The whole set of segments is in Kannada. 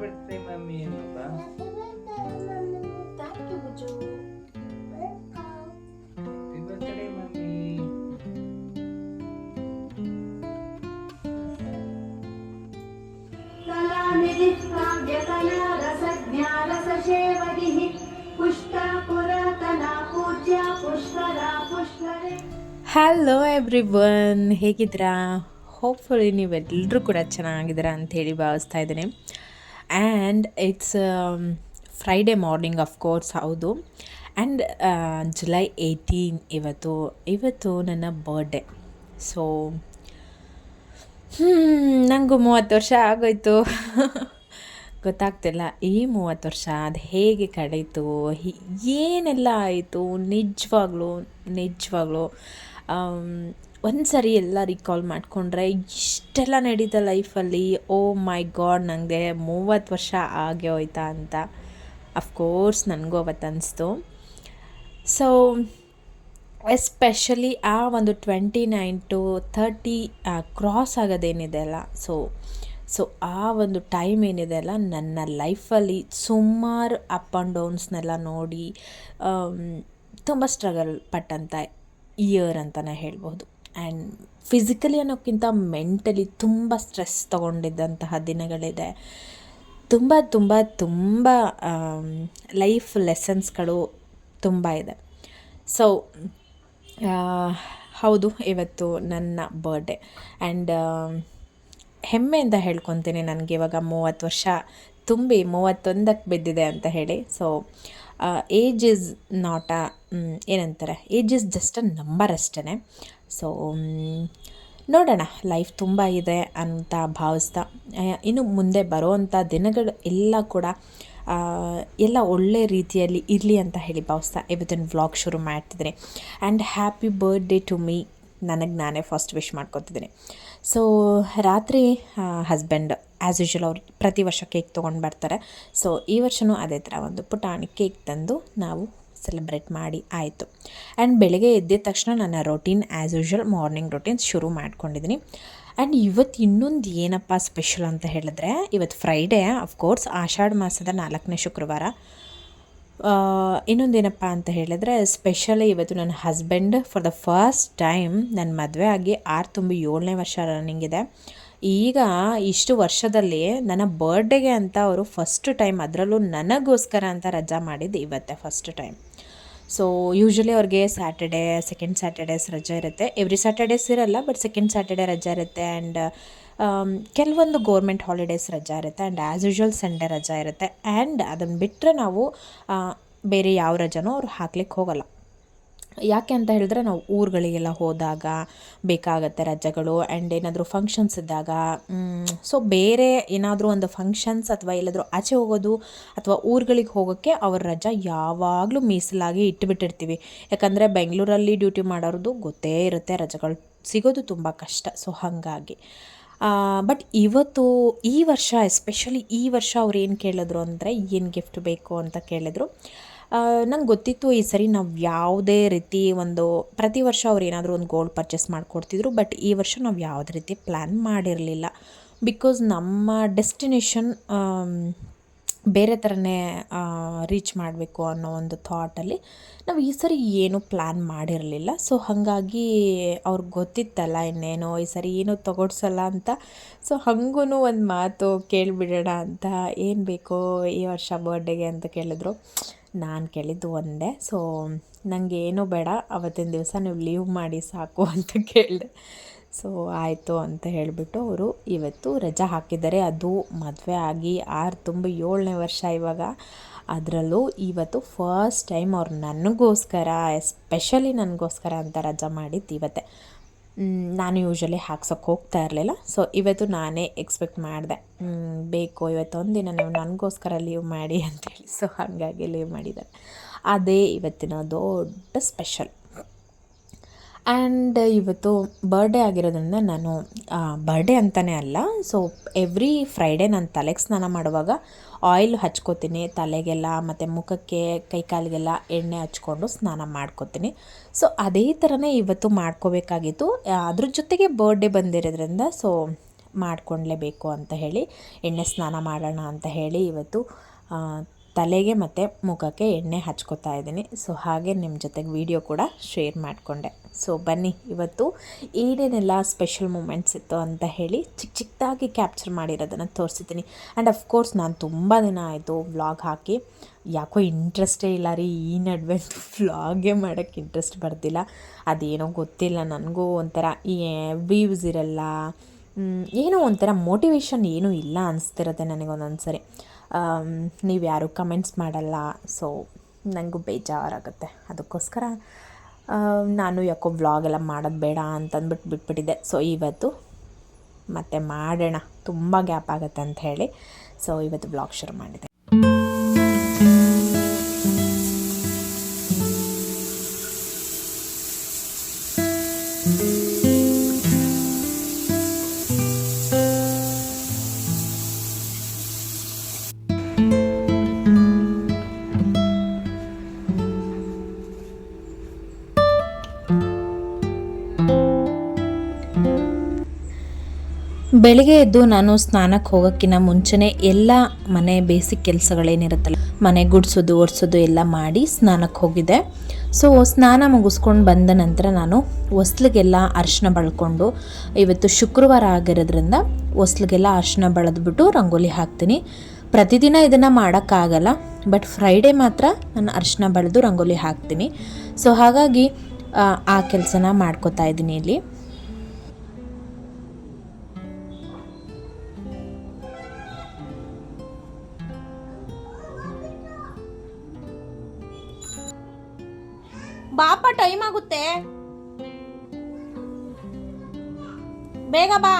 ಬಿಡ್ತೀರಿ ಮಮ್ಮಿ ಅಂತ ಹಲೋ ಎವ್ರಿ ಒನ್ ಹೇಗಿದ್ದೀರಾ? ಹೋಪ್ಫುಲಿ ನೀವೆಲ್ಲರೂ ಕೂಡ ಚೆನ್ನಾಗಿದ್ದೀರಾ ಅಂತ ಹೇಳಿ ಭಾವಿಸ್ತಾ ಇದ್ದೀನಿ. And it's Friday morning of course ಹೌದು. ಆ್ಯಂಡ್ ಜುಲೈ ಏಯ್ಟೀನ್ ಇವತ್ತು ಇವತ್ತು ನನ್ನ ಬರ್ಡೇ ಸೊ ನನಗೂ ಮೂವತ್ತು ವರ್ಷ ಆಗೋಯ್ತು. ಗೊತ್ತಾಗ್ತಿಲ್ಲ. ಈ ಮೂವತ್ತು ವರ್ಷ ಅದು ಹೇಗೆ ಕಳೀತು? ಏನೆಲ್ಲ ಆಯಿತು? ನಿಜವಾಗ್ಲೂ ನಿಜವಾಗ್ಲೂ. ಒಂದು ಸರಿ ಎಲ್ಲ ರಿಕಾಲ್ ಮಾಡಿಕೊಂಡ್ರೆ ಇಷ್ಟೆಲ್ಲ ನಡೀತಾ ಲೈಫಲ್ಲಿ ಓ ಮೈ ಗಾಡ್ ನನಗೆ ಮೂವತ್ತು ವರ್ಷ ಆಗೇ ಹೋಯ್ತಾ ಅಂತ. ಅಫ್ಕೋರ್ಸ್ ನನಗೂ ಅವತ್ತು ಅನಿಸ್ತು. ಸೊ ಎಸ್ಪೆಷಲಿ ಆ ಒಂದು twenty nine to thirty cross ಆಗೋದೇನಿದೆ ಅಲ್ಲ. ಸೊ ಸೊ ಆ ಒಂದು ಟೈಮ್ ಏನಿದೆ ಅಲ್ಲ, ನನ್ನ ಲೈಫಲ್ಲಿ ಸುಮಾರು ಅಪ್ ಆ್ಯಂಡ್ ಡೌನ್ಸ್ನೆಲ್ಲ ನೋಡಿ ತುಂಬ ಸ್ಟ್ರಗಲ್ ಪಟ್ಟಂಥ ಇಯರ್ ಅಂತಲೇ ಹೇಳ್ಬೋದು ಆ್ಯಂಡ್ ಫಿಸಿಕಲಿ ಅನ್ನೋಕ್ಕಿಂತ ಮೆಂಟಲಿ ತುಂಬ ಸ್ಟ್ರೆಸ್ ತೊಗೊಂಡಿದ್ದಂತಹ ದಿನಗಳಿದೆ. ತುಂಬ ತುಂಬ ತುಂಬ ಲೈಫ್ ಲೆಸನ್ಸ್ಗಳು ತುಂಬ ಇದೆ. ಸೊ ಹೌದು, ಇವತ್ತು ನನ್ನ ಬರ್ಡೇ ಆ್ಯಂಡ್ ಹೆಮ್ಮೆಯಿಂದ ಹೇಳ್ಕೊತೀನಿ. ನನಗೆ ಇವಾಗ ಮೂವತ್ತು ವರ್ಷ ತುಂಬಿ ಮೂವತ್ತೊಂದಕ್ಕೆ ಬಿದ್ದಿದೆ ಅಂತ ಹೇಳಿ. So age is not a ಏನಂತಾರೆ? Age is just a number ಅಷ್ಟೇ ಸೊ ನೋಡೋಣ ಲೈಫ್ ತುಂಬ ಇದೆ ಅಂತ ಭಾವಿಸ್ತಾ ಇನ್ನು ಮುಂದೆ ಬರುವಂಥ ದಿನಗಳು ಎಲ್ಲ ಕೂಡ ಎಲ್ಲ ಒಳ್ಳೆ ರೀತಿಯಲ್ಲಿ ಇರಲಿ ಅಂತ ಹೇಳಿ ಭಾವಿಸ್ತಾ ಇವತ್ತಿನ ವ್ಲಾಗ್ ಶುರು ಮಾಡ್ತಿದ್ದೀನಿ. And happy birthday to me ನನಗೆ ನಾನೇ ಫಸ್ಟ್ ವಿಶ್ ಮಾಡ್ಕೊತಿದ್ದೀನಿ. ಸೊ ರಾತ್ರಿ ಹಸ್ಬೆಂಡ್ ಆ್ಯಸ್ ಯೂಶ್ವಲ್ ಅವ್ರು ಪ್ರತಿ ವರ್ಷ ಕೇಕ್ ತೊಗೊಂಡು ಬರ್ತಾರೆ. ಸೊ ಈ ವರ್ಷವೂ ಅದೇ ಥರ ಒಂದು ಪುಟಾಣಿ ಕೇಕ್ ತಂದು ನಾವು ಸೆಲೆಬ್ರೇಟ್ ಮಾಡಿ ಆಯಿತು. ಆ್ಯಂಡ್ ಬೆಳಗ್ಗೆ ಎದ್ದಿದ ತಕ್ಷಣ ನನ್ನ routine as usual morning routine ಶುರು ಮಾಡ್ಕೊಂಡಿದ್ದೀನಿ ಆ್ಯಂಡ್ ಇವತ್ತು ಇನ್ನೊಂದು ಏನಪ್ಪ ಸ್ಪೆಷಲ್ ಅಂತ ಹೇಳಿದ್ರೆ, ಇವತ್ತು ಫ್ರೈಡೇ ಅಫ್ಕೋರ್ಸ್ ಆಷಾಢ ಮಾಸದ ನಾಲ್ಕನೇ ಶುಕ್ರವಾರ. ಇನ್ನೊಂದೇನಪ್ಪ ಅಂತ ಹೇಳಿದ್ರೆ ಸ್ಪೆಷಲಿ ಇವತ್ತು ನನ್ನ husband for the first time ನನ್ನ ಮದುವೆ ಆಗಿ ಆರು ತುಂಬ ಏಳನೇ ವರ್ಷ ರನ್ನಿಂಗ್ ಇದೆ. ಈಗ ಇಷ್ಟು ವರ್ಷದಲ್ಲಿ ನನ್ನ ಬರ್ಡೇಗೆ ಅಂತ ಅವರು ಫಸ್ಟ್ ಟೈಮ್ ಅದರಲ್ಲೂ ನನಗೋಸ್ಕರ ಅಂತ ರಜಾ ಮಾಡಿದ್ದು ಇವತ್ತೇ ಫಸ್ಟ್ ಟೈಮ್ ಸೊ ಯೂಶ್ವಲಿ ಅವ್ರಿಗೆ ಸ್ಯಾಟರ್ಡೇ ಸೆಕೆಂಡ್ ಸ್ಯಾಟರ್ಡೇಸ್ ರಜೆ ಇರುತ್ತೆ. ಎವ್ರಿ ಸ್ಯಾಟರ್ಡೇಸ್ ಇರಲ್ಲ ಬಟ್ ಸೆಕೆಂಡ್ ಸ್ಯಾಟರ್ಡೇ ರಜೆ ಇರುತ್ತೆ ಆ್ಯಂಡ್ ಕೆಲವೊಂದು ಗೋರ್ಮೆಂಟ್ ಹಾಲಿಡೇಸ್ ರಜಾ ಇರುತ್ತೆ ಆ್ಯಂಡ್ ಆ್ಯಸ್ ಯೂಶ್ವಲ್ ಸಂಡೇ ರಜಾ ಇರುತ್ತೆ. ಆ್ಯಂಡ್ ಅದನ್ನು ಬಿಟ್ಟರೆ ನಾವು ಬೇರೆ ಯಾವ ರಜಾನೂ ಅವ್ರು ಹಾಕ್ಲಿಕ್ಕೆ ಹೋಗಲ್ಲ. ಯಾಕೆ ಅಂತ ಹೇಳಿದ್ರೆ ನಾವು ಊರುಗಳಿಗೆಲ್ಲ ಹೋದಾಗ ಬೇಕಾಗತ್ತೆ ರಜೆಗಳು ಆ್ಯಂಡ್ ಏನಾದರೂ ಫಂಕ್ಷನ್ಸ್ ಇದ್ದಾಗ ಸೊ ಬೇರೆ ಏನಾದರೂ ಒಂದು ಫಂಕ್ಷನ್ಸ್ ಅಥವಾ ಎಲ್ಲಾದರೂ ಆಚೆ ಹೋಗೋದು ಅಥವಾ ಊರುಗಳಿಗೆ ಹೋಗೋಕ್ಕೆ ಅವ್ರ ರಜಾ ಯಾವಾಗಲೂ ಮೀಸಲಾಗಿ ಇಟ್ಟುಬಿಟ್ಟಿರ್ತೀವಿ ಯಾಕಂದರೆ ಬೆಂಗಳೂರಲ್ಲಿ ಡ್ಯೂಟಿ ಮಾಡೋರ್ದು ಗೊತ್ತೇ ಇರುತ್ತೆ, ರಜೆಗಳು ಸಿಗೋದು ತುಂಬ ಕಷ್ಟ ಸೊ ಹಾಗಾಗಿ. ಬಟ್ ಇವತ್ತು ಈ ವರ್ಷ ಎಸ್ಪೆಷಲಿ ಈ ವರ್ಷ ಅವ್ರು ಏನು ಕೇಳಿದ್ರು ಅಂದರೆ ಏನು ಗಿಫ್ಟ್ ಬೇಕು ಅಂತ ಕೇಳಿದ್ರು. ನಂಗೆ ಗೊತ್ತಿತ್ತು ಈ ಸರಿ ನಾವು ಯಾವುದೇ ರೀತಿ ಒಂದು ಪ್ರತಿ ವರ್ಷ ಅವ್ರು ಏನಾದರೂ ಒಂದು ಗೋಲ್ಡ್ ಪರ್ಚೇಸ್ ಮಾಡಿಕೊಡ್ತಿದ್ರು ಬಟ್ ಈ ವರ್ಷ ನಾವು ಯಾವುದೇ ರೀತಿ ಪ್ಲ್ಯಾನ್ ಮಾಡಿರಲಿಲ್ಲ. ಬಿಕಾಸ್ ನಮ್ಮ ಡೆಸ್ಟಿನೇಷನ್ ಬೇರೆ ಥರನೇ ರೀಚ್ ಮಾಡಬೇಕು ಅನ್ನೋ ಒಂದು ಥಾಟಲ್ಲಿ ನಾವು ಈ ಸರಿ ಏನು ಪ್ಲ್ಯಾನ್ ಮಾಡಿರಲಿಲ್ಲ. ಸೊ ಹಾಗಾಗಿ ಅವ್ರಿಗೆ ಗೊತ್ತಿತ್ತಲ್ಲ ಇನ್ನೇನೋ, ಈ ಸರಿ ಏನೂ ತಗೊಡ್ಸಲ್ಲ ಅಂತ. ಸೊ ಹಾಗೂ ಒಂದು ಮಾತು ಕೇಳಿಬಿಡೋಣ ಅಂತ ಏನು ಬೇಕೋ ಈ ವರ್ಷ ಬರ್ಡೇಗೆ ಅಂತ ಕೇಳಿದ್ರು. ನಾನು ಕೇಳಿದ್ದು ಒಂದೇ. ಸೊ ನನಗೆ ಏನೂ ಬೇಡ, ಅವತ್ತಿನ ದಿವಸ ನೀವು ಲೀವ್ ಮಾಡಿ ಸಾಕು ಅಂತ ಕೇಳಿದೆ. ಸೊ ಆಯಿತು ಅಂತ ಹೇಳಿಬಿಟ್ಟು ಅವರು ಇವತ್ತು ರಜಾ ಹಾಕಿದ್ದಾರೆ. ಅದು ಮದುವೆ ಆಗಿ ಆರು ತುಂಬ ಏಳನೇ ವರ್ಷ ಇವಾಗ. ಅದರಲ್ಲೂ ಇವತ್ತು ಫಸ್ಟ್ ಟೈಮ್ ಅವ್ರು ನನಗೋಸ್ಕರ ಎಸ್ಪೆಷಲಿ ನನಗೋಸ್ಕರ ಅಂತ ರಜಾ ಮಾಡಿದ್ದು ಇವತ್ತೇ. ನಾನು ಯೂಶ್ವಲಿ ಹಾಕ್ಸೋಕ್ಕೆ ಹೋಗ್ತಾ ಇರಲಿಲ್ಲ. ಸೊ ಇವತ್ತು ನಾನೇ ಎಕ್ಸ್ಪೆಕ್ಟ್ ಮಾಡಿದೆ. ಬೇಕು, ಇವತ್ತು ದಿನ ನೀವು ನನಗೋಸ್ಕರ ಲೀವ್ ಮಾಡಿ ಅಂತೇಳಿ. ಸೊ ಹಾಗಾಗಿ ಲೀವ್ ಮಾಡಿದ್ದಾರೆ. ಅದೇ ಇವತ್ತಿನ ದೊಡ್ಡ ಸ್ಪೆಷಲ್ ಆ್ಯಂಡ್ ಇವತ್ತು ಬರ್ಡೇ ಆಗಿರೋದ್ರಿಂದ ನಾನು ಬರ್ಡೇ ಅಂತಲೇ ಅಲ್ಲ. ಸೊ ಎವ್ರಿ ಫ್ರೈಡೇ ನಾನು ತಲೆಗೆ ಸ್ನಾನ ಮಾಡುವಾಗ ಆಯಿಲ್ ಹಚ್ಕೋತೀನಿ. ತಲೆಗೆಲ್ಲ ಮತ್ತು ಮುಖಕ್ಕೆ ಕೈಕಾಲಿಗೆಲ್ಲ ಎಣ್ಣೆ ಹಚ್ಕೊಂಡು ಸ್ನಾನ ಮಾಡ್ಕೋತೀನಿ. ಸೊ ಅದೇ ಥರನೇ ಇವತ್ತು ಮಾಡ್ಕೋಬೇಕಾಗಿತ್ತು. ಅದ್ರ ಜೊತೆಗೆ ಬರ್ಡೇ ಬಂದಿರೋದ್ರಿಂದ ಸೊ ಮಾಡ್ಕೊಳ್ಲೇಬೇಕು ಅಂತ ಹೇಳಿ, ಎಣ್ಣೆ ಸ್ನಾನ ಮಾಡೋಣ ಅಂತ ಹೇಳಿ ಇವತ್ತು ತಲೆಗೆ ಮತ್ತು ಮುಖಕ್ಕೆ ಎಣ್ಣೆ ಹಚ್ಕೋತಾ ಇದ್ದೀನಿ. ಸೊ ಹಾಗೆ ನಿಮ್ಮ ಜೊತೆಗೆ ವಿಡಿಯೋ ಕೂಡ ಶೇರ್ ಮಾಡಿಕೊಂಡೆ. ಸೊ ಬನ್ನಿ, ಇವತ್ತು ಏನೇನೆಲ್ಲ ಸ್ಪೆಷಲ್ ಮೂಮೆಂಟ್ಸ್ ಇತ್ತು ಅಂತ ಹೇಳಿ ಚಿಕ್ಕ ಚಿಕ್ಕದಾಗಿ ಕ್ಯಾಪ್ಚರ್ ಮಾಡಿರೋದನ್ನು ತೋರಿಸಿದ್ದೀನಿ. ಆ್ಯಂಡ್ ಅಫ್ಕೋರ್ಸ್ ನಾನು ತುಂಬ ದಿನ ಆಯಿತು ವ್ಲಾಗ್ ಹಾಕಿ. ಯಾಕೋ ಇಂಟ್ರೆಸ್ಟೇ ಇಲ್ಲ ರೀ, ಈ ನಡುವೆ ವ್ಲಾಗೇ ಮಾಡೋಕ್ಕೆ ಇಂಟ್ರೆಸ್ಟ್ ಬರ್ತಿಲ್ಲ ಅದೇನೋ ಗೊತ್ತಿಲ್ಲ ನನಗೂ ಒಂಥರ ಈ ವ್ಯೂಸ್ ಇರಲ್ಲ. ಏನೋ ಒಂಥರ ಮೋಟಿವೇಶನ್ ಏನೂ ಇಲ್ಲ ಅನಿಸ್ತಿರುತ್ತೆ ನನಗೆ ಒಂದೊಂದು ಸರಿ ನೀವು ಯಾರು ಕಮೆಂಟ್ಸ್ ಮಾಡಲ್ಲ. ಸೊ ನನಗೂ ಬೇಜಾರಾಗುತ್ತೆ. ಅದಕ್ಕೋಸ್ಕರ ನಾನು ಯಾಕೋ ವ್ಲಾಗ್ ಎಲ್ಲ ಮಾಡೋದು ಬೇಡ ಅಂತಂದ್ಬಿಟ್ಟು ಬಿಟ್ಬಿಟ್ಟಿದ್ದೆ. ಸೊ ಇವತ್ತು ಮತ್ತೆ ಮಾಡೋಣ. ತುಂಬ ಗ್ಯಾಪ್ ಆಗುತ್ತೆ ಅಂತ ಹೇಳಿ. ಸೊ ಇವತ್ತು ವ್ಲಾಗ್ ಶುರು ಮಾಡಿದೆ. ಬೆಳಿಗ್ಗೆ ಎದ್ದು ನಾನು ಸ್ನಾನಕ್ಕೆ ಹೋಗೋಕ್ಕಿಂತ ಮುಂಚೆನೇ ಎಲ್ಲ ಮನೆ ಬೇಸಿಕ್ ಕೆಲಸಗಳೇನಿರುತ್ತಲ್ಲ ಮನೆ ಗುಡಿಸೋದು ಒರೆಸೋದು ಎಲ್ಲ ಮಾಡಿ ಸ್ನಾನಕ್ಕೆ ಹೋಗಿದ್ದೆ. ಸೊ ಸ್ನಾನ ಮುಗಿಸ್ಕೊಂಡು ಬಂದ ನಂತರ ನಾನು ಹೊಸ್ಲಿಗೆಲ್ಲ ಅರಿಶಿನ ಬಳ್ಕೊಂಡು ಇವತ್ತು ಶುಕ್ರವಾರ ಆಗಿರೋದ್ರಿಂದ ಹೊಸ್ಲಿಗೆಲ್ಲ ಅರಿಶಿನ ಬಳದ್ಬಿಟ್ಟು ರಂಗೋಲಿ ಹಾಕ್ತೀನಿ. ಪ್ರತಿದಿನ ಇದನ್ನು ಮಾಡೋಕ್ಕಾಗಲ್ಲ ಬಟ್ ಫ್ರೈಡೇ ಮಾತ್ರ ನಾನು ಅರಿಶಿನ ಬಳೆದು ರಂಗೋಲಿ ಹಾಕ್ತೀನಿ. ಸೊ ಹಾಗಾಗಿ ಆ, ಕೆಲಸನ ಮಾಡ್ಕೋತಾ ಇದ್ದೀನಿ ಇಲ್ಲಿ. ಬಾಪ ಟೈಮ್ ಆಗುತ್ತೆ. ಬೇಗ ಬಾ.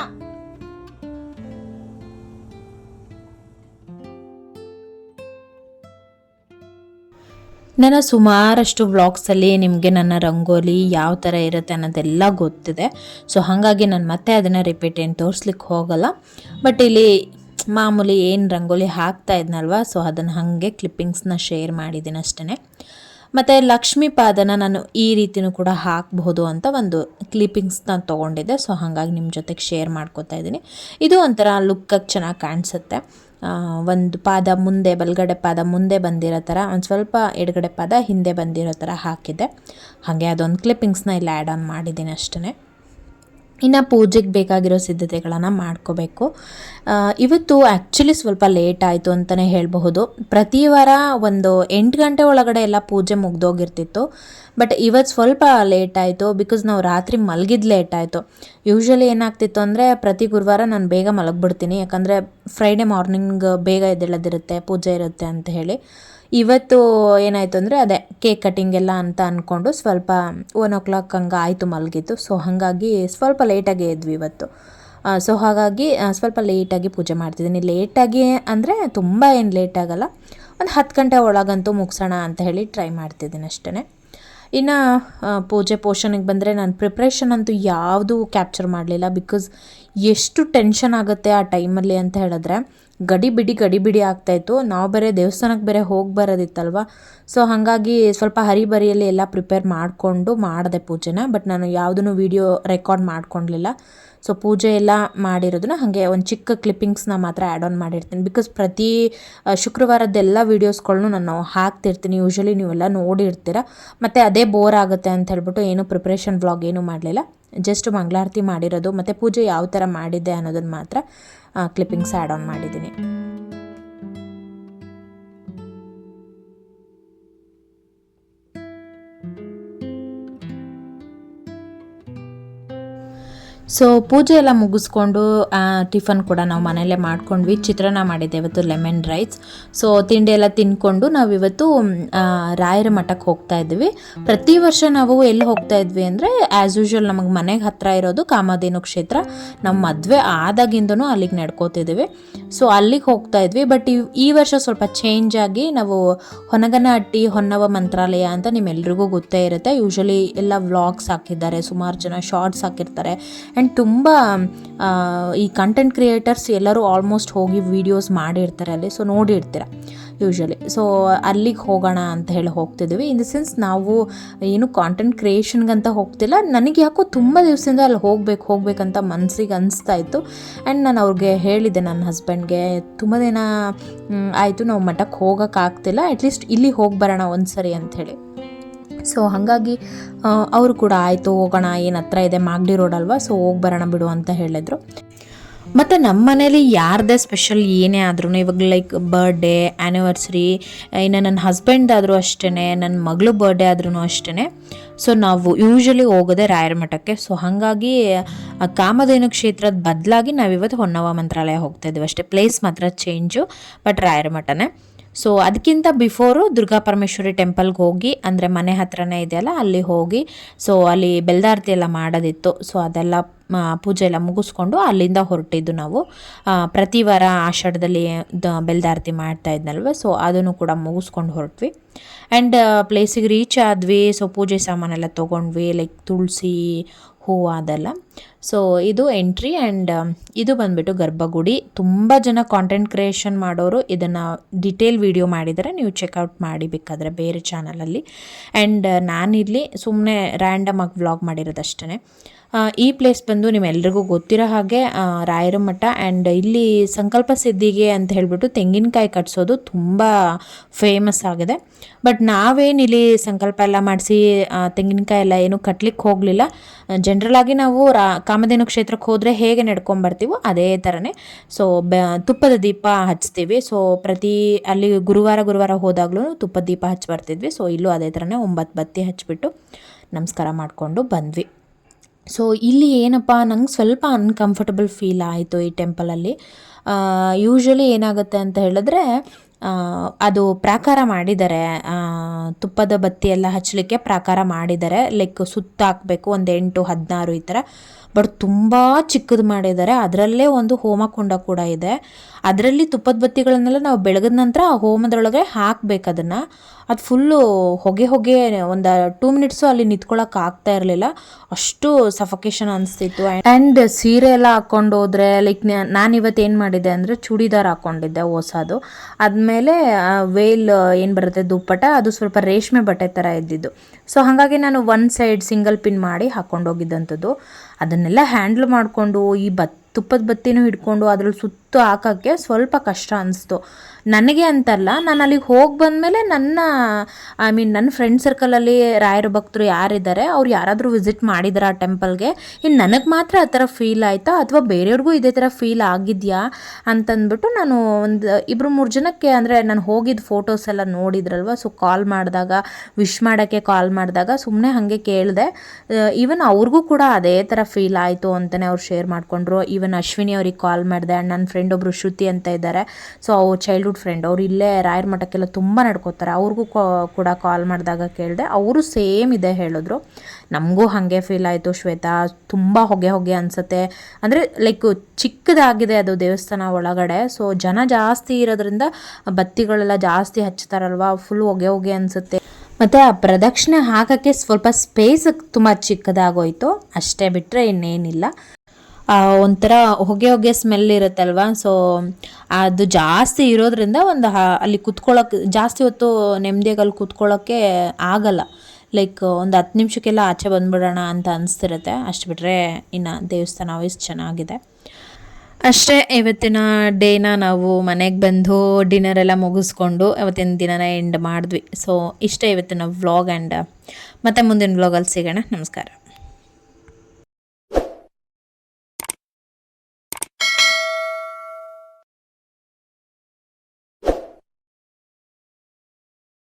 ನನ್ನ ಸುಮಾರಷ್ಟು ವ್ಲಾಗ್ಸಲ್ಲಿ ನಿಮಗೆ ನನ್ನ ರಂಗೋಲಿ ಯಾವ ಥರ ಇರುತ್ತೆ ಅನ್ನೋದೆಲ್ಲ ಗೊತ್ತಿದೆ. ಸೊ ಹಾಗಾಗಿ ನಾನು ಮತ್ತೆ ಅದನ್ನು ರಿಪೀಟ್ ಏನು ತೋರಿಸ್ಲಿಕ್ಕೆ ಹೋಗಲ್ಲ. ಬಟ್ ಇಲ್ಲಿ ಮಾಮೂಲಿ ಏನು ರಂಗೋಲಿ ಹಾಕ್ತಾ ಇದ್ನಲ್ವ ಸೊ ಅದನ್ನು ಹಾಗೆ ಕ್ಲಿಪ್ಪಿಂಗ್ಸ್ನ ಶೇರ್ ಮಾಡಿದ್ದೀನಿ ಅಷ್ಟೇ ಮತ್ತು ಲಕ್ಷ್ಮಿ ಪಾದನ ನಾನು ಈ ರೀತಿನೂ ಕೂಡ ಹಾಕಬಹುದು ಅಂತ ಒಂದು ಕ್ಲಿಪ್ಪಿಂಗ್ಸ್ನ ತೊಗೊಂಡಿದ್ದೆ. ಸೊ ಹಾಗಾಗಿ ನಿಮ್ಮ ಜೊತೆಗೆ ಶೇರ್ ಮಾಡ್ಕೋತಾ ಇದ್ದೀನಿ. ಇದು ಒಂಥರ ಲುಕ್ಕಾಗಿ ಚೆನ್ನಾಗಿ ಕಾಣಿಸುತ್ತೆ. ಒಂದು ಪಾದ ಮುಂದೆ, ಬಲಗಡೆ ಪಾದ ಮುಂದೆ ಬಂದಿರೋ ಥರ ಒಂದು ಸ್ವಲ್ಪ ಎಡಗಡೆ ಪಾದ ಹಿಂದೆ ಬಂದಿರೋ ಥರ ಹಾಕಿದ್ದೆ. ಹಾಗೆ ಅದೊಂದು ಕ್ಲಿಪ್ಪಿಂಗ್ಸ್ನ ಇಲ್ಲಿ ಆ್ಯಡ್ ಆನ್ ಮಾಡಿದ್ದೀನಿ ಅಷ್ಟೇ ಇನ್ನು ಪೂಜೆಗೆ ಬೇಕಾಗಿರೋ ಸಿದ್ಧತೆಗಳನ್ನು ಮಾಡ್ಕೋಬೇಕು. ಇವತ್ತು ಆ್ಯಕ್ಚುಲಿ ಸ್ವಲ್ಪ ಲೇಟ್ ಆಯಿತು ಅಂತಲೇ ಹೇಳಬಹುದು. ಪ್ರತಿ ವಾರ ಒಂದು ಎಂಟು ಗಂಟೆ ಒಳಗಡೆ ಎಲ್ಲ ಪೂಜೆ ಮುಗ್ದೋಗಿರ್ತಿತ್ತು. ಬಟ್ ಇವತ್ತು ಸ್ವಲ್ಪ ಲೇಟ್ ಆಯಿತು ಬಿಕಾಸ್ ನಾವು ರಾತ್ರಿ ಮಲಗಿದ್ದು ಲೇಟ್ ಆಯಿತು. ಯೂಶ್ವಲಿ ಏನಾಗ್ತಿತ್ತು ಅಂದರೆ ಪ್ರತಿ ಗುರುವಾರ ನಾನು ಬೇಗ ಮಲಗಿಬಿಡ್ತೀನಿ. ಯಾಕಂದರೆ ಫ್ರೈಡೇ ಮಾರ್ನಿಂಗ್ ಬೇಗ ಎದ್ದೇಳೋದಿರುತ್ತೆ, ಪೂಜೆ ಇರುತ್ತೆ ಅಂತ ಹೇಳಿ. ಇವತ್ತು ಏನಾಯಿತು ಅಂದರೆ ಅದೇ ಕೇಕ್ ಕಟಿಂಗ್ ಎಲ್ಲ ಅಂತ ಅಂದ್ಕೊಂಡು ಸ್ವಲ್ಪ ಒನ್ ಓ ಕ್ಲಾಕ್ ಹಂಗೆ ಆಯಿತು ಮಲಗಿದ್ದು. ಸೊ ಹಾಗಾಗಿ ಸ್ವಲ್ಪ ಲೇಟಾಗಿ ಎದ್ವಿ ಇವತ್ತು. ಸೊ ಹಾಗಾಗಿ ಸ್ವಲ್ಪ ಲೇಟಾಗಿ ಪೂಜೆ ಮಾಡ್ತಿದ್ದೀನಿ. ಲೇಟಾಗಿ ಅಂದರೆ ತುಂಬ ಏನು ಲೇಟ್ ಆಗಲ್ಲ. ಒಂದು ಹತ್ತು ಗಂಟೆ ಒಳಗಂತೂ ಮುಗಿಸೋಣ ಅಂತ ಹೇಳಿ ಟ್ರೈ ಮಾಡ್ತಿದ್ದೀನಿ ಅಷ್ಟೇ ಇನ್ನು ಪೂಜೆ ಪೋಷನಿಗೆ ಬಂದರೆ ನಾನು ಪ್ರಿಪ್ರೇಷನ್ ಅಂತೂ ಯಾವುದೂ ಕ್ಯಾಪ್ಚರ್ ಮಾಡಲಿಲ್ಲ ಬಿಕಾಸ್ ಎಷ್ಟು ಟೆನ್ಷನ್ ಆಗುತ್ತೆ ಆ ಟೈಮಲ್ಲಿ ಅಂತ ಹೇಳಿದ್ರೆ ಗಡಿ ಬಿಡಿ ಗಡಿ ಬಿಡಿ ಆಗ್ತಾಯಿತ್ತು ನಾವು ಬೇರೆ ದೇವಸ್ಥಾನಕ್ಕೆ ಬೇರೆ ಹೋಗಿ ಬರೋದಿತ್ತಲ್ವ? ಸೊ ಹಾಗಾಗಿ ಸ್ವಲ್ಪ ಹರಿಬರಿಯಲ್ಲಿ ಎಲ್ಲ ಪ್ರಿಪೇರ್ ಮಾಡಿಕೊಂಡು ಮಾಡಿದೆ ಪೂಜೆನ ಬಟ್ ನಾನು ಯಾವುದನ್ನು ವೀಡಿಯೋ ರೆಕಾರ್ಡ್ ಮಾಡ್ಕೊಳ್ಲಿಲ್ಲ ಸೊ ಪೂಜೆ ಎಲ್ಲ ಮಾಡಿರೋದನ್ನ ಹಾಗೆ ಒಂದು ಚಿಕ್ಕ ಕ್ಲಿಪ್ಪಿಂಗ್ಸ್ನ ಮಾತ್ರ ಆ್ಯಡ್ ಆನ್ ಮಾಡಿರ್ತೀನಿ. ಬಿಕಾಸ್ ಪ್ರತಿ ಶುಕ್ರವಾರದ್ದೆಲ್ಲ ವೀಡಿಯೋಸ್ಗಳನ್ನು ನಾನು ಹಾಕ್ತಿರ್ತೀನಿ. ಯೂಶ್ವಲಿ ನೀವೆಲ್ಲ ನೋಡಿರ್ತೀರ. ಮತ್ತು ಅದೇ ಬೋರ್ ಆಗುತ್ತೆ ಅಂತ ಹೇಳ್ಬಿಟ್ಟು ಏನು ಪ್ರಿಪ್ರೇಷನ್ ವ್ಲಾಗ್ ಏನೂ ಮಾಡಲಿಲ್ಲ. ಜಸ್ಟ್ ಮಂಗಳಾರತಿ ಮಾಡಿರೋದು. ಮತ್ತು ಪೂಜೆ ಯಾವ ಥರ ಮಾಡಿದ್ದೆ ಅನ್ನೋದನ್ನು ಮಾತ್ರ ಕ್ಲಿಪ್ಪಿಂಗ್ಸ್ ಆ್ಯಡ್ ಆನ್ ಮಾಡಿದ್ದೀನಿ. ಸೊ ಪೂಜೆ ಎಲ್ಲ ಮುಗಿಸ್ಕೊಂಡು ಟಿಫನ್ ಕೂಡ ನಾವು ಮನೆಯಲ್ಲೇ ಮಾಡ್ಕೊಂಡ್ವಿ. ಚಿತ್ರಾನ್ನ ಮಾಡಿದ್ದೆ ಇವತ್ತು ಲೆಮನ್ ರೈಸ್ ಸೊ ತಿಂಡಿ ಎಲ್ಲ ತಿನ್ಕೊಂಡು ನಾವು ಇವತ್ತು ರಾಯರ ಮಠಕ್ಕೆ ಹೋಗ್ತಾ ಇದ್ವಿ. ಪ್ರತಿ ವರ್ಷ ನಾವು ಎಲ್ಲಿ ಹೋಗ್ತಾ ಇದ್ವಿ ಅಂದರೆ ಆ್ಯಸ್ ಯೂಶ್ವಲ್ ನಮಗೆ ಮನೆಗೆ ಹತ್ತಿರ ಇರೋದು ಕಾಮಧೇನು ಕ್ಷೇತ್ರ. ನಮ್ಮ ಮದುವೆ ಆದಾಗಿಂದನೂ ಅಲ್ಲಿಗೆ ನಡ್ಕೋತಿದ್ದೀವಿ ಸೊ ಅಲ್ಲಿಗೆ ಹೋಗ್ತಾ ಇದ್ವಿ. ಬಟ್ ಈ ವರ್ಷ ಸ್ವಲ್ಪ ಚೇಂಜ್ ಆಗಿ ನಾವು ಹೊನಗನಹಟ್ಟಿ, ಹೊನ್ನವ ಮಂತ್ರಾಲಯ ಅಂತ ನಿಮ್ಮೆಲ್ರಿಗೂ ಗೊತ್ತೇ ಇರುತ್ತೆ. ಯೂಶಲಿ ಎಲ್ಲ ವ್ಲಾಗ್ಸ್ ಹಾಕಿದ್ದಾರೆ, ಸುಮಾರು ಜನ ಶಾರ್ಟ್ಸ್ ಹಾಕಿರ್ತಾರೆ. ಆ್ಯಂಡ್ ತುಂಬ ಈ ಕಂಟೆಂಟ್ ಕ್ರಿಯೇಟರ್ಸ್ ಎಲ್ಲರೂ ಆಲ್ಮೋಸ್ಟ್ ಹೋಗಿ ವೀಡಿಯೋಸ್ ಮಾಡಿರ್ತಾರೆ ಅಲ್ಲಿ. ಸೊ ನೋಡಿರ್ತೀರ ಯೂಶ್ವಲಿ ಸೊ ಅಲ್ಲಿಗೆ ಹೋಗೋಣ ಅಂತ ಹೇಳಿ ಹೋಗ್ತಿದ್ದೀವಿ ಇನ್ ದ ಸೆನ್ಸ್ ನಾವು ಏನು ಕಾಂಟೆಂಟ್ ಕ್ರಿಯೇಷನ್ಗಂತ ಹೋಗ್ತಿಲ್ಲ. ನನಗೆ ಯಾಕೋ ತುಂಬ ದಿವಸದಿಂದ ಅಲ್ಲಿ ಹೋಗ್ಬೇಕು, ಹೋಗ್ಬೇಕಂತ ಮನಸ್ಸಿಗೆ ಅನಿಸ್ತಾ ಇತ್ತು. ಆ್ಯಂಡ್ ನಾನು ಅವ್ರಿಗೆ ಹೇಳಿದ್ದೆ ನನ್ನ ಹಸ್ಬೆಂಡ್ಗೆ ತುಂಬ ದಿನ ಆಯಿತು, ನಾವು ಮಠಕ್ಕೆ ಹೋಗೋಕ್ಕಾಗ್ತಿಲ್ಲ ಅಟ್ಲೀಸ್ಟ್ ಇಲ್ಲಿ ಹೋಗಿ ಬರೋಣ ಒಂದು ಸರಿ ಅಂಥೇಳಿ ಸೊ ಹಾಗಾಗಿ ಅವರು ಕೂಡ ಆಯಿತು, ಹೋಗೋಣ, ಏನು ಹತ್ರ ಇದೆ, ಮಾಗಡಿ ರೋಡ್ ಅಲ್ವಾ? ಸೊ ಹೋಗಿ ಬರೋಣ ಬಿಡು ಅಂತ ಹೇಳಿದ್ರು. ಮತ್ತು ನಮ್ಮ ಮನೇಲಿ ಯಾರದೇ ಸ್ಪೆಷಲ್ ಏನೇ ಆದ್ರೂ ಇವಾಗ ಲೈಕ್ ಬರ್ಡೇ ಆ್ಯನಿವರ್ಸರಿ ಇನ್ನು ನನ್ನ ಹಸ್ಬೆಂಡ್ ಆದರೂ ಅಷ್ಟೇ ನನ್ನ ಮಗಳು ಬರ್ಡೇ ಆದ್ರೂ ಅಷ್ಟೇ ಸೊ ನಾವು ಯೂಶ್ವಲಿ ಹೋಗೋದೇ ರಾಯರ ಮಠಕ್ಕೆ. ಸೊ ಹಾಗಾಗಿ ಕಾಮಧೇನು ಕ್ಷೇತ್ರದ ಬದಲಾಗಿ ನಾವಿವತ್ತು ಹೊನ್ನವ ಮಂತ್ರಾಲಯ ಹೋಗ್ತಾ ಇದ್ದೀವಿ ಅಷ್ಟೇ ಪ್ಲೇಸ್ ಮಾತ್ರ ಚೇಂಜು ಬಟ್ ರಾಯರ ಮಠನೇ. ಸೊ ಅದಕ್ಕಿಂತ ಬಿಫೋರು ದುರ್ಗಾ ಪರಮೇಶ್ವರಿ ಟೆಂಪಲ್ಗೆ ಹೋಗಿ, ಅಂದರೆ ಮನೆ ಹತ್ರನೇ ಇದೆಯಲ್ಲ, ಅಲ್ಲಿ ಹೋಗಿ ಸೊ ಅಲ್ಲಿ ಬೆಲ್ದಾರತಿ ಎಲ್ಲ ಮಾಡೋದಿತ್ತು. ಸೊ ಅದೆಲ್ಲ ಪೂಜೆ ಎಲ್ಲ ಮುಗಿಸ್ಕೊಂಡು ಅಲ್ಲಿಂದ ಹೊರಟಿದ್ದು ನಾವು. ಪ್ರತಿ ವಾರ ಆಷಾಢದಲ್ಲಿ ಬೆಲ್ದಾರತಿ ಮಾಡ್ತಾ ಇದ್ನಲ್ವ ಸೊ ಅದನ್ನು ಕೂಡ ಮುಗಿಸ್ಕೊಂಡು ಹೊರಟ್ವಿ. ಆ್ಯಂಡ್ ಪ್ಲೇಸಿಗೆ ರೀಚ್ ಆದ್ವಿ ಸೊ ಪೂಜೆ ಸಾಮಾನೆಲ್ಲ ತೊಗೊಂಡ್ವಿ ಲೈಕ್ ತುಳಸಿ ಹೂವು ಅದೆಲ್ಲ ಸೊ ಇದು ಎಂಟ್ರಿ ಆ್ಯಂಡ್ ಇದು ಬಂದ್ಬಿಟ್ಟು ಗರ್ಭಗುಡಿ. ತುಂಬ ಜನ ಕಾಂಟೆಂಟ್ ಕ್ರಿಯೇಷನ್ ಮಾಡೋರು ಇದನ್ನು ಡಿಟೇಲ್ ವಿಡಿಯೋ ಮಾಡಿದರೆ. ನೀವು ಚೆಕ್ಔಟ್ ಮಾಡಿ ಬೇಕಾದರೆ ಬೇರೆ ಚಾನಲಲ್ಲಿ ಆ್ಯಂಡ್ ನಾನಿಲ್ಲಿ ಸುಮ್ಮನೆ ರ್ಯಾಂಡಮ್ ಆಗಿ ವ್ಲಾಗ್ ಮಾಡಿರೋದಷ್ಟೇ ಈ ಪ್ಲೇಸ್ ಬಂದು ನಿಮ್ಮೆಲ್ಲರಿಗೂ ಗೊತ್ತಿರೋ ಹಾಗೆ ರಾಯರ ಮಠ ಆ್ಯಂಡ್ ಇಲ್ಲಿ ಸಂಕಲ್ಪ ಸಿದ್ಧಿಗೆ ಅಂತ ಹೇಳಿಬಿಟ್ಟು ತೆಂಗಿನಕಾಯಿ ಕಟ್ಸೋದು ತುಂಬ ಫೇಮಸ್ ಆಗಿದೆ. ಬಟ್ ನಾವೇನು ಇಲ್ಲಿ ಸಂಕಲ್ಪ ಎಲ್ಲ ಮಾಡಿಸಿ ತೆಂಗಿನಕಾಯಿ ಎಲ್ಲ ಏನು ಕಟ್ಲಿಕ್ಕೆ ಹೋಗಲಿಲ್ಲ. ಜನರಲ್ ಆಗಿ ನಾವು ರಾ, ಕಾಮಧೇನು ಕ್ಷೇತ್ರಕ್ಕೆ ಹೋದರೆ ಹೇಗೆ ನಡ್ಕೊಂಬರ್ತೀವೋ ಅದೇ ಥರನೇ ಸೊ ಬ, ತುಪ್ಪದ ದೀಪ ಹಚ್ತೀವಿ. ಸೊ ಪ್ರತಿ ಅಲ್ಲಿ ಗುರುವಾರ ಗುರುವಾರ ಹೋದಾಗಲೂ ತುಪ್ಪದ ದೀಪ ಹಚ್ಚಿ ಬರ್ತಿದ್ವಿ. ಸೊ ಇಲ್ಲೂ ಅದೇ ಥರನೇ ಒಂಬತ್ತು ಬತ್ತಿ ಹಚ್ಚಿಬಿಟ್ಟು ನಮಸ್ಕಾರ ಮಾಡಿಕೊಂಡು ಬಂದ್ವಿ. ಸೊ ಇಲ್ಲಿ ಏನಪ್ಪ, ನಂಗೆ ಸ್ವಲ್ಪ ಅನ್ಕಂಫರ್ಟಬಲ್ ಫೀಲ್ ಆಯಿತು ಈ ಟೆಂಪಲಲ್ಲಿ ಯೂಶ್ವಲಿ ಏನಾಗುತ್ತೆ ಅಂತ ಹೇಳಿದ್ರೆ ಅದು ಪ್ರಾಕಾರ ಮಾಡಿದ್ದಾರೆ. ತುಪ್ಪದ ಬತ್ತಿ ಎಲ್ಲ ಹಚ್ಚಲಿಕ್ಕೆ ಪ್ರಾಕಾರ ಮಾಡಿದ್ದಾರೆ. ಲೈಕ್ ಸುತ್ತ ಹಾಕಬೇಕು ಒಂದು ಎಂಟು ಹದಿನಾರು ಈ ಥರ ಬಟ್ ತುಂಬ ಚಿಕ್ಕದು ಮಾಡಿದ್ದಾರೆ. ಅದರಲ್ಲೇ ಒಂದು ಹೋಮ ಕುಂಡ ಕೂಡ ಇದೆ. ಅದರಲ್ಲಿ ತುಪ್ಪದ ಬತ್ತಿಗಳನ್ನೆಲ್ಲ ನಾವು ಬೆಳಗಿದ ನಂತರ ಆ ಹೋಮದೊಳಗೆ ಹಾಕ್ಬೇಕು ಅದನ್ನು. ಅದು ಫುಲ್ಲು ಹೊಗೆ ಹೊಗೆ ಒಂದು ಟೂ ಮಿನಿಟ್ಸು ಅಲ್ಲಿ ನಿಂತ್ಕೊಳಕ್ಕೆ ಆಗ್ತಾ ಇರಲಿಲ್ಲ. ಅಷ್ಟು ಸಫಕೇಶನ್ ಅನಿಸ್ತಿತ್ತು. ಆ್ಯಂಡ್ ಸೀರೆ ಎಲ್ಲ ಹಾಕ್ಕೊಂಡು ಹೋದರೆ ಲೈಕ್ ನಾನು ಇವತ್ತು ಏನು ಮಾಡಿದ್ದೆ ಅಂದರೆ ಚೂಡಿದಾರ್ ಹಾಕ್ಕೊಂಡಿದ್ದೆ ಹೊಸದು. ಆದಮೇಲೆ ವೇಲ್ ಏನು ಬರುತ್ತೆ ದುಪ್ಪಟ ಅದು ಸ್ವಲ್ಪ ರೇಷ್ಮೆ ಬಟ್ಟೆ ಥರ ಇದ್ದಿದ್ದು. ಸೊ ಹಾಗಾಗಿ ನಾನು ಒನ್ ಸೈಡ್ ಸಿಂಗಲ್ ಪಿನ್ ಮಾಡಿ ಹಾಕ್ಕೊಂಡು ಹೋಗಿದ್ದಂಥದ್ದು ಅದನ್ನೆಲ್ಲ ಹ್ಯಾಂಡಲ್ ಮಾಡಿಕೊಂಡು ಈ ಬತ್ ತುಪ್ಪದ ಬತ್ತಿನೂ ಹಿಡ್ಕೊಂಡು ಅದ್ರಲ್ಲಿ ಸುತ್ತು ಹಾಕೋಕ್ಕೆ ಸ್ವಲ್ಪ ಕಷ್ಟ ಅನಿಸ್ತು. ನನಗೆ ಅಂತಲ್ಲ, ನಾನು ಅಲ್ಲಿಗೆ ಹೋಗಿ ಬಂದಮೇಲೆ ನನ್ನ ಐ ಮೀನ್ ನನ್ನ ಫ್ರೆಂಡ್ ಸರ್ಕಲಲ್ಲಿ ರಾಯರ ಭಕ್ತರು ಯಾರಿದ್ದಾರೆ ಅವ್ರು ಯಾರಾದರೂ ವಿಸಿಟ್ ಮಾಡಿದಾರೆ ಆ ಟೆಂಪಲ್ಗೆ ಇನ್ನು ನನಗೆ ಮಾತ್ರ ಆ ಥರ ಫೀಲ್ ಆಯಿತಾ? ಅಥವಾ ಬೇರೆಯವ್ರಿಗೂ ಇದೇ ಥರ ಫೀಲ್ ಆಗಿದೆಯಾ? ಅಂತಂದ್ಬಿಟ್ಟು ನಾನು ಒಂದು ಇಬ್ಬರು ಮೂರು ಜನಕ್ಕೆ ಅಂದರೆ ನಾನು ಹೋಗಿದ್ದ ಫೋಟೋಸ್ ಎಲ್ಲ ನೋಡಿದ್ರಲ್ವ? ಸೊ ಕಾಲ್ ಮಾಡಿದಾಗ ವಿಶ್ ಮಾಡೋಕ್ಕೆ ಕಾಲ್ ಮಾಡಿದಾಗ ಸುಮ್ಮನೆ ಹಾಗೆ ಕೇಳಿದೆ ಈವನ್ ಅವ್ರಿಗೂ ಕೂಡ ಅದೇ ಥರ ಫೀಲ್ ಆಯಿತು ಅಂತಲೇ ಅವ್ರು ಶೇರ್ ಮಾಡಿಕೊಂಡ್ರು. ಈವನ್ ಅಶ್ವಿನಿ ಅವ್ರಿಗೆ ಕಾಲ್ ಮಾಡಿದೆ ನನ್ನ ಫ್ರೆಂಡ್ ಒಬ್ಬರು ಶ್ರುತಿ ಅಂತ ಇದ್ದಾರೆ ಸೊ ಅವ್ರು ಚೈಲ್ಡ್ಹುಡ್ ಫ್ರೆಂಡ್ ಅವ್ರು ಇಲ್ಲೇ ರಾಯರ ಮಠಕ್ಕೆಲ್ಲ ತುಂಬ ನಡ್ಕೋತಾರೆ. ಅವ್ರಿಗೂ ಕೂಡ ಕಾಲ್ ಮಾಡಿದಾಗ ಕೇಳಿದೆ. ಅವರು ಸೇಮ್ ಇದೆ ಹೇಳಿದ್ರು. ನಮಗೂ ಹಾಗೆ ಫೀಲ್ ಆಯಿತು ಶ್ವೇತಾ. ತುಂಬ ಹೊಗೆ ಹೊಗೆ ಅನಿಸುತ್ತೆ. ಅಂದರೆ ಲೈಕ್ ಚಿಕ್ಕದಾಗಿದೆ ಅದು ದೇವಸ್ಥಾನ ಒಳಗಡೆ. ಸೊ ಜನ ಜಾಸ್ತಿ ಇರೋದ್ರಿಂದ ಬತ್ತಿಗಳೆಲ್ಲ ಜಾಸ್ತಿ ಹಚ್ತಾರಲ್ವ ಫುಲ್ ಹೊಗೆ ಹೊಗೆ ಅನಿಸುತ್ತೆ. ಮತ್ತು ಆ ಪ್ರದಕ್ಷಿಣೆ ಹಾಕೋಕ್ಕೆ ಸ್ವಲ್ಪ ಸ್ಪೇಸ್ ತುಂಬ ಚಿಕ್ಕದಾಗೋಯ್ತು. ಅಷ್ಟೇ ಬಿಟ್ಟರೆ ಇನ್ನೇನಿಲ್ಲ. ಒಂಥರ ಹೊಗೆ ಹೊಗೆ ಸ್ಮೆಲ್ ಇರುತ್ತಲ್ವಾ? ಸೊ ಅದು ಜಾಸ್ತಿ ಇರೋದ್ರಿಂದ ಒಂದು ಅಲ್ಲಿ ಕುತ್ಕೊಳ್ಳೋಕೆ ಜಾಸ್ತಿ ಹೊತ್ತು ನೆಮ್ಮದಿಯಾಗಿ ಅಲ್ಲಿ ಕುತ್ಕೊಳ್ಳೋಕ್ಕೆ ಆಗಲ್ಲ. ಲೈಕ್ ಒಂದು ಹತ್ತು ನಿಮಿಷಕ್ಕೆಲ್ಲ ಆಚೆ ಬಂದ್ಬಿಡೋಣ ಅಂತ ಅನಿಸ್ತಿರುತ್ತೆ. ಅಷ್ಟು ಬಿಟ್ಟರೆ ಇನ್ನು ದೇವಸ್ಥಾನ ವೈಸ್ ಚೆನ್ನಾಗಿದೆ. ಅಷ್ಟೇ, ಇವತ್ತಿನ ಡೇನ ನಾವು ಮನೆಗೆ ಬಂದು ಡಿನ್ನರ್ ಎಲ್ಲ ಮುಗಿಸ್ಕೊಂಡು ಇವತ್ತಿನ ದಿನನ ಎಂಡ್ ಮಾಡಿದ್ವಿ. ಸೊ ಇಷ್ಟೇ ಇವತ್ತಿನ ವ್ಲಾಗ್ ಆ್ಯಂಡ್ ಮತ್ತೆ ಮುಂದಿನ ವ್ಲಾಗಲ್ಲಿ ಸಿಗೋಣ. ನಮಸ್ಕಾರ.